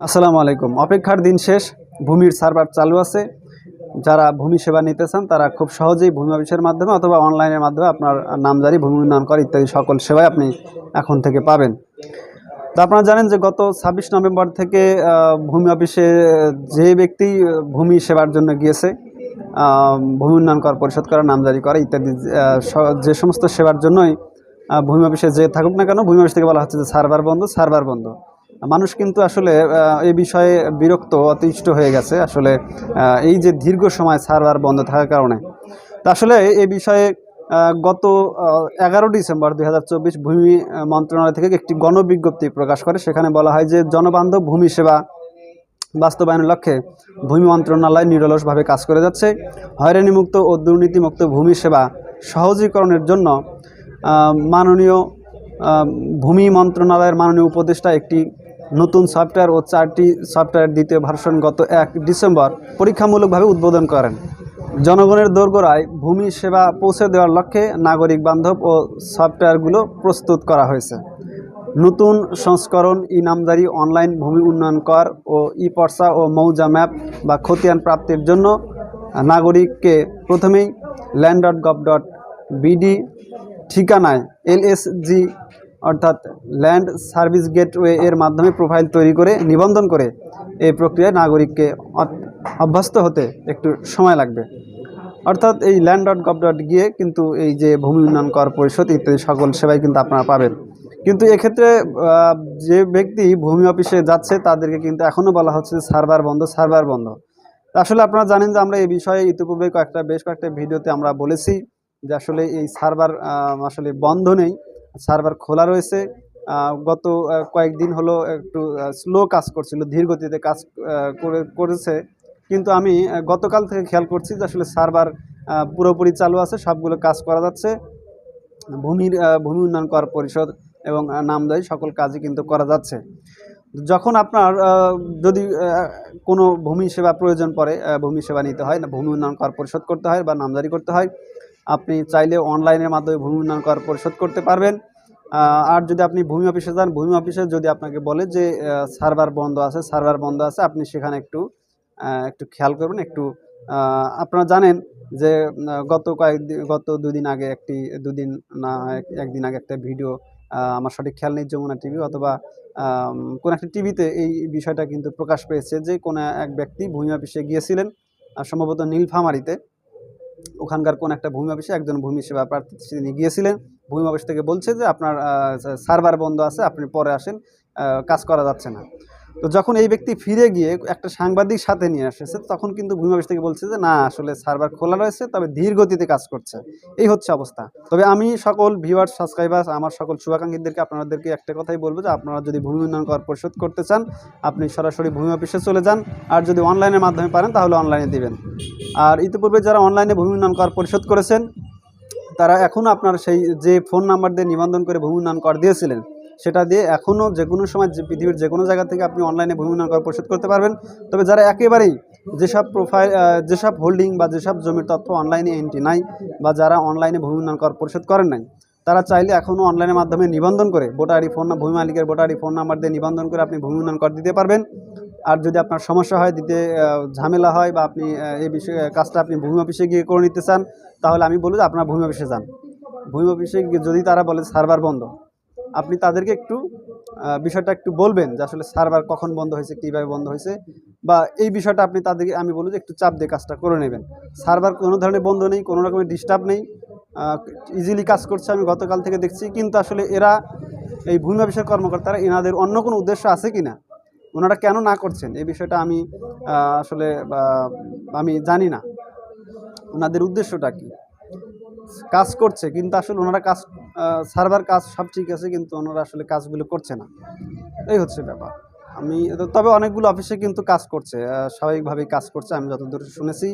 আসসালামু আলাইকুম। অপেক্ষার দিন শেষ, ভূমির সার্ভার চালু আছে। যারা ভূমি সেবা নিতে চান, তারা খুব সহজেই ভূমি অফিসের মাধ্যমে অথবা অনলাইনের মাধ্যমে আপনার নামজারি, ভূমি উন্নয়ন কর ইত্যাদি সকল সেবাই আপনি এখন থেকে পাবেন। তো আপনারা জানেন যে গত ছাব্বিশ নভেম্বর থেকে ভূমি অফিসে, যে ব্যক্তি ভূমি সেবার জন্য গিয়েছে ভূমি উন্নয়ন কর, পরিশোধ করা, নামজারি করা ইত্যাদি যে সমস্ত সেবার জন্যই ভূমি অফিসে যে থাকুক না কেন, ভূমি অফিস থেকে বলা হচ্ছে যে সার্ভার বন্ধ সার্ভার বন্ধ। মানুষ কিন্তু আসলে এই বিষয়ে বিরক্ত, অতিষ্ঠ হয়ে গেছে। আসলে এই যে দীর্ঘ সময় সার্ভার বন্ধ থাকার কারণে। তো আসলে এই বিষয়ে গত এগারো ডিসেম্বর দু হাজার চব্বিশ ভূমি মন্ত্রণালয় থেকে একটি গণবিজ্ঞপ্তি প্রকাশ করে। সেখানে বলা হয় যে, জনবান্ধব ভূমি সেবা বাস্তবায়নের লক্ষ্যে ভূমি মন্ত্রণালয় নিরলসভাবে কাজ করে যাচ্ছে। হয়রানিমুক্ত ও দুর্নীতিমুক্ত ভূমি সেবা সহজীকরণের জন্য মাননীয় ভূমি মন্ত্রণালয়ের মাননীয় উপদেষ্টা একটি নতুন সফটওয়্যার ও চারটি সফটওয়্যার দ্বিতীয় ভার্সন গত এক ডিসেম্বর পরীক্ষামূলকভাবে উদ্বোধন করেন। জনগণের দোরগোড়ায় ভূমি সেবা পৌঁছে দেওয়ার লক্ষ্যে নাগরিক বান্ধব ও সফটওয়্যারগুলো প্রস্তুত করা হয়েছে। নতুন সংস্করণ ই নামজারি অনলাইন ভূমি উন্নয়ন কর ও ই পর্সা ও মৌজা ম্যাপ বা খতিয়ান প্রাপ্তির জন্য নাগরিককে প্রথমেই land dot gov dot BD ঠিকানায় এলএসজি অর্থাৎ ল্যান্ড সার্ভিস গেটওয়ে এর মাধ্যমে প্রোফাইল তৈরি করে নিবন্ধন করে এই প্রক্রিয়ায় নাগরিককে অভ্যস্ত হতে একটু সময় লাগবে। অর্থাৎ এই ল্যান্ড ডট গভ ডট গিয়ে কিন্তু এই যে ভূমি উন্নয়ন কর পরিষদ ইত্যাদি সকল সেবাই কিন্তু আপনারা পাবেন। কিন্তু এক্ষেত্রে যে ব্যক্তি ভূমি অফিসে যাচ্ছে তাদেরকে কিন্তু এখনও বলা হচ্ছে যে সার্ভার বন্ধ সার্ভার বন্ধ। আসলে আপনারা জানেন যে আমরা এই বিষয়ে ইতিপূর্বে কয়েকটা, বেশ কয়েকটা ভিডিওতে আমরা বলেছি যে আসলে এই সার্ভার আসলে বন্ধ নেই। সার্ভার খোলা রয়েছে। গত কয়েকদিন হলো একটু স্লো কাজ করছিল ধীর গতিতে কাজ করে করেছে। কিন্তু আমি গতকাল থেকে খেয়াল করছি যে আসলে সার্ভার পুরোপুরি চালু আছে সবগুলো কাজ করা যাচ্ছে। ভূমির ভূমি উন্নয়ন কর পরিষদ এবং আহ, নামদারি সকল কাজই কিন্তু করা যাচ্ছে। যখন আপনার যদি কোনো ভূমি সেবা প্রয়োজন পড়ে ভূমি সেবা নিতে হয় না ভূমি উন্নয়ন কর পরিশোধ করতে হয় বা নামজারি করতে হয় আপনি চাইলে অনলাইনের মাধ্যমে ভূমি উন্নয়ন কর পরিশোধ করতে পারবেন। আর যদি আপনি ভূমি অফিসে যান, ভূমি অফিসে যদি আপনাকে বলে যে সার্ভার বন্ধ আছে, সার্ভার বন্ধ আছে, আপনি সেখানে একটু একটু খেয়াল করবেন একটু আপনারা জানেন যে গত কয়েকদিন গত দুদিন আগে একটি, দুদিন না একদিন আগে একটা ভিডিও আমার সঠিক খেয়াল নেই, যমুনা টিভি অথবা কোন একটা টিভিতে এই বিষয়টা কিন্তু প্রকাশ পেয়েছে যে, কোনো এক ব্যক্তি ভূমি অফিসে গিয়েছিলেন সম্ভবত নীলফামারিতে। ওখানকার কোন একটা ভূমি অফিসে একজন ভূমি সেবা প্রার্থী তিনি গিয়েছিলেন ভূমি অফিস থেকে বলছে যে, আপনার সার্ভার বন্ধ আছে, আপনি পরে আসেন কাজ করা যাচ্ছে না। তো যখন এই ব্যক্তি ফিরে গিয়ে একটা সাংবাদিক সাথে নিয়ে এসেছে তখন কিন্তু ভূমি অফিস থেকে বলছে যে, না, আসলে সার্ভার খোলা রয়েছে, তবে ধীর গতিতে কাজ করছে। এই হচ্ছে অবস্থা। তবে আমি সকল ভিউয়ার সাবস্ক্রাইবার্স, আমার সকল শুভাকাঙ্ক্ষীদেরকে, আপনাদেরকে একটা কথাই বলব যে, আপনারা যদি ভূমি উন্নয়ন কর পরিশোধ করতে চান, আপনি সরাসরি ভূমি অফিসে চলে যান। আর যদি অনলাইনের মাধ্যমে পারেন, তাহলে অনলাইনে দিবেন। আর ইতিপূর্বে যারা অনলাইনে ভূমি উন্নয়ন কর পরিশোধ করেছেন, তারা এখনও আপনার সেই যে ফোন নাম্বার দিয়ে নিবন্ধন করে ভূমি উন্নয়ন কর দিয়েছিলেন সেটা দিয়ে এখনও যে কোনো সময় যে পৃথিবীর যে কোনো জায়গা থেকে আপনি অনলাইনে ভূমি কর পরিশোধ করতে পারবেন। তবে যারা একেবারেই যেসব প্রোফাইল যেসব হোল্ডিং বা যেসব জমির তথ্য অনলাইনে এন্ট্রি নাই বা যারা অনলাইনে ভূমি কর পরিশোধ করেন নাই, তারা চাইলে এখনও অনলাইনের মাধ্যমে নিবন্ধন করে ভোটার ফোন ভূমি মালিকের ভোটার ফোন নাম্বার দিয়ে নিবন্ধন করে আপনি ভূমি উন্নয়ন কর দিতে পারবেন। আর যদি আপনার সমস্যা হয়, দিতে ঝামেলা হয় বা আপনি এই বিষয়ে কাজটা আপনি ভূমি অফিসে গিয়ে করে নিতে চান, তাহলে আমি বলব যে আপনার ভূমি অফিসে যান। ভূমি অফিসে যদি তারা বলে সার্ভার বন্ধ আপনি তাদেরকে একটু বিষয়টা একটু বলবেন যে আসলে সার্ভার কখন বন্ধ হয়েছে, কীভাবে বন্ধ হয়েছে? বা এই বিষয়টা আপনি তাদেরকে, আমি বলব যে একটু চাপ দিয়ে কাজটা করে নেবেন। সার্ভার কোনো ধরনের বন্ধ নেই, কোনো রকমের ডিস্টার্ব নেই। ইজিলি কাজ করছে, আমি গতকাল থেকে দেখছি, কিন্তু আসলে এরা, এই ভূমি অফিসের কর্মকর্তারা এনাদের অন্য কোনো উদ্দেশ্য আছে কি না ওনারা কেন না করছেন? এই বিষয়টা আমি আসলে আমি জানি না। ওনাদের উদ্দেশ্যটা কি? কাজ করছে, কিন্তু আসলে ওনারা কাজ সার্ভার কাজ সব ঠিক আছে, কিন্তু ওনারা আসলে কাজগুলো করছে না। এই হচ্ছে ব্যাপার। আমি, তবে অনেকগুলো অফিসে কিন্তু কাজ করছে স্বাভাবিকভাবেই কাজ করছে, আমি যতদূর শুনেছি।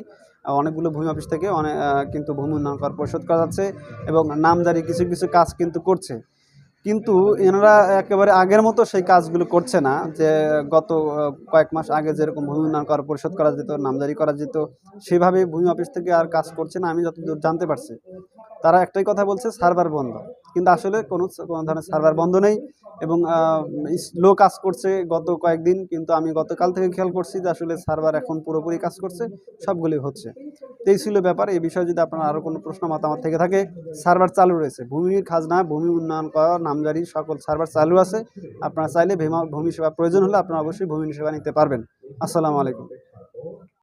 অনেকগুলো ভূমি অফিস থেকে অনেক কিন্তু ভূমি উন্নয়ন কর পরিশোধ করা যাচ্ছে এবং নামজারি কিছু কিছু কাজ কিন্তু করছে। কিন্তু এনারা একেবারে আগের মতো সেই কাজগুলো করছে না, যে গত কয়েক মাস আগে যেরকম ভূমি উন্নয়ন কর পরিশোধ করা যেত, নামজারি করা যেত, সেভাবে ভূমি অফিস থেকে আর কাজ করছে না, আমি যতদূর জানতে পারছি। তারা একটাই কথা বলছে সার্ভার বন্ধ। কিন্তু আসলে কোনো কোনো ধরনের সার্ভার বন্ধ নেই এবং স্লো কাজ করছে গত কয়েকদিন, কিন্তু আমি গতকাল থেকে খেয়াল করছি যে আসলে সার্ভার এখন পুরোপুরি কাজ করছে সবগুলি হচ্ছে। এই ছিল ব্যাপার। এই বিষয়ে যদি আপনার আরও কোনো প্রশ্ন, মতামত থেকে থাকে সার্ভার চালু রয়েছে। ভূমির খাজনা, ভূমি উন্নয়ন করা, নামজারি সকল সার্ভার চালু আছে। আপনারা চাইলে ভূমি সেবা প্রয়োজন হলে আপনারা অবশ্যই ভূমি সেবা নিতে পারবেন। আসসালামু আলাইকুম।